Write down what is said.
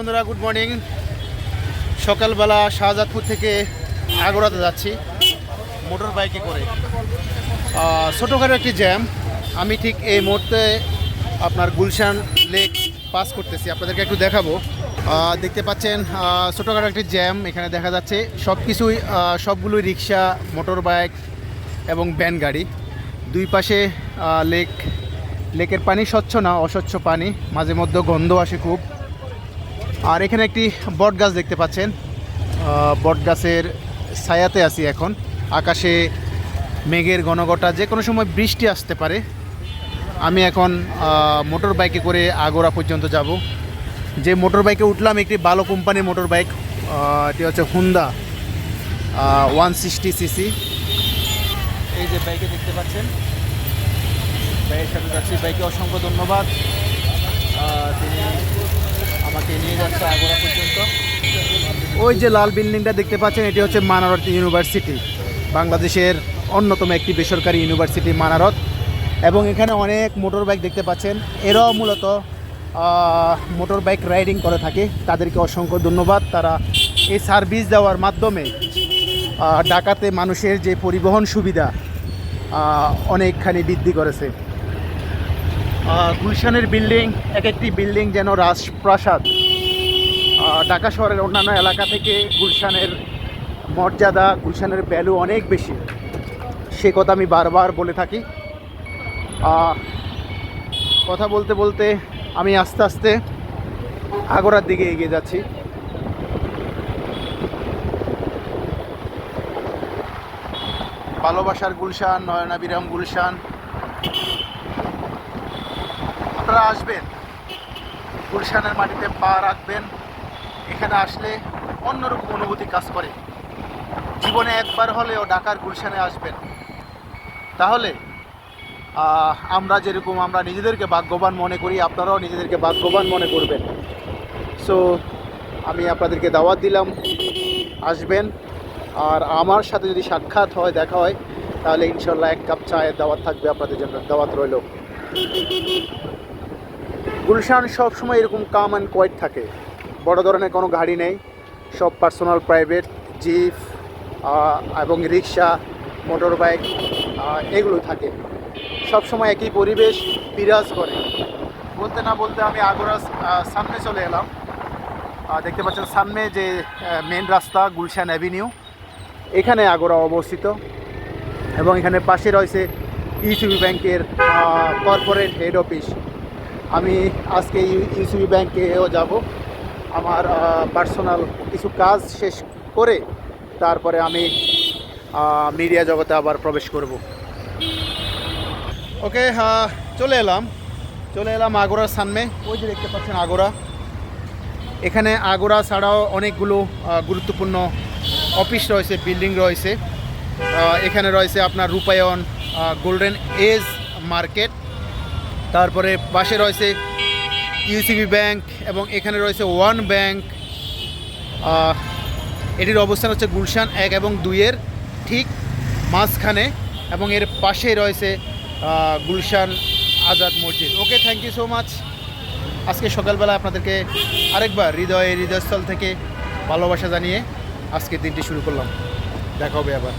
বন্ধুরা good morning সকালবেলা শাহজাদপুর থেকে আগরাতে যাচ্ছি মোটর বাইকে করে। ছোটোখাটো একটি জ্যাম আমি ঠিক এই মুহূর্তে আপনার গুলশান লেক পাস করতেছি। আপনাদেরকে একটু দেখাবো। দেখতে পাচ্ছেন ছোটোখাটো একটি জ্যাম এখানে দেখা যাচ্ছে। সব কিছুই সবগুলোই রিক্সা মোটর বাইক এবং ভ্যান গাড়ি। দুই পাশে লেক লেকের পানি স্বচ্ছ না, অস্বচ্ছ পানি। মাঝে মধ্যে গন্ধ আসে খুব। আর এখানে একটি বট গাছ দেখতে পাচ্ছেন। বট গাছের ছায়াতে আছি এখন। আকাশে মেঘের ঘনঘটা, যে কোনো সময় বৃষ্টি আসতে পারে। আমি এখন মোটর বাইকে করে আগোড়া পর্যন্ত যাব। যে মোটর বাইকে উঠলাম, একটি ভালো কোম্পানির মোটর বাইক এটি হচ্ছে হুন্ডা ওয়ান সিক্সটি সিসি। এই যে বাইকে দেখতে পাচ্ছেন, বাইকের সাথে যাচ্ছি। বাইকে অসংখ্য ধন্যবাদ। ওই যে লাল বিল্ডিংটা দেখতে পাচ্ছেন, এটি হচ্ছে মানারত ইউনিভার্সিটি, বাংলাদেশের অন্যতম একটি বেসরকারি ইউনিভার্সিটি মানারত। এবং এখানে অনেক মোটর বাইক দেখতে পাচ্ছেন। এরাও মূলত মোটর বাইক রাইডিং করে থাকে। তাদেরকে অসংখ্য ধন্যবাদ। তারা এই সার্ভিস দেওয়ার মাধ্যমে ঢাকাতে মানুষের যে পরিবহন সুবিধা অনেকখানি বৃদ্ধি করেছে। গুলশানের বিল্ডিং, এক একটি বিল্ডিং যেন রাজপ্রাসাদ। ঢাকা শহরের অন্যান্য এলাকা থেকে গুলশানের মর্যাদা, গুলশানের ভ্যালু অনেক বেশি। সে কথা আমি বারবার বলে থাকি। কথা বলতে বলতে আমি আস্তে আস্তে আগরার দিকে এগিয়ে যাচ্ছি। ভালোবাসার গুলশান, নয়নাবিরাম গুলশান। আপনারা আসবেন। গুলশানের মাটিতে পা রাখবেন। এখানে আসলে অন্যরকম অনুভূতি কাজ করে। জীবনে একবার হলেও ঢাকার গুলশানে আসবেন। তাহলে আমরা যেরকম আমরা নিজেদেরকে ভাগ্যবান মনে করি, আপনারাও নিজেদেরকে ভাগ্যবান মনে করবেন। সো আমি আপনাদেরকে দাওয়াত দিলাম, আসবেন। আর আমার সাথে যদি সাক্ষাৎ হয়, দেখা হয়, তাহলে ইনশাল্লাহ এক কাপ চায়ের দাওয়াত থাকবে আপনাদের জন্য, দাওয়াত রইল। গুলশান সবসময় এরকম কাম অ্যান্ড কোয়াইট থাকে। বড় ধরনের কোনো গাড়ি নেই। সব পার্সোনাল প্রাইভেট জিপ এবং রিক্সা মোটর বাইক এগুলো থাকে। সব সময় একই পরিবেশ বিরাজ করে। বলতে না বলতে আমি আগরার আহ, সামনে চলে এলাম। দেখতে পাচ্ছেন সামনে যে মেন রাস্তা গুলশান অ্যাভিনিউ এখানে আগরা অবস্থিত। এবং এখানে পাশে রয়েছে ইসিবি ব্যাংকের কর্পোরেট হেড অফিস আমি আজকে ইউসিবি ব্যাংকেও যাব। আমার পার্সোনাল কিছু কাজ শেষ করে তারপরে আমি মিডিয়া জগতে আবার প্রবেশ করব। ওকে চলে এলাম। চলে এলাম আগোরার সামনে ওই যে দেখতে পাচ্ছেন আগোরা। এখানে আগোরা ছাড়াও অনেকগুলো গুরুত্বপূর্ণ অফিস রয়েছে বিল্ডিং রয়েছে। এখানে রয়েছে আপনার রূপায়ণ গোল্ডেন এজ মার্কেট তারপরে পাশে রয়েছে ইউসিবি ব্যাংক এবং এখানে রয়েছে ওয়ান ব্যাংক এটির অবস্থান হচ্ছে গুলশান এক এবং দুইয়ের ঠিক মাঝখানে এবং এর পাশেই রয়েছে গুলশান আজাদ মসজিদ। Okay thank you so much আজকে সকালবেলা আপনাদেরকে আরেকবার হৃদয়ে হৃদয়স্থল থেকে ভালোবাসা জানিয়ে আজকের দিনটি শুরু করলাম। দেখা হবে আবার।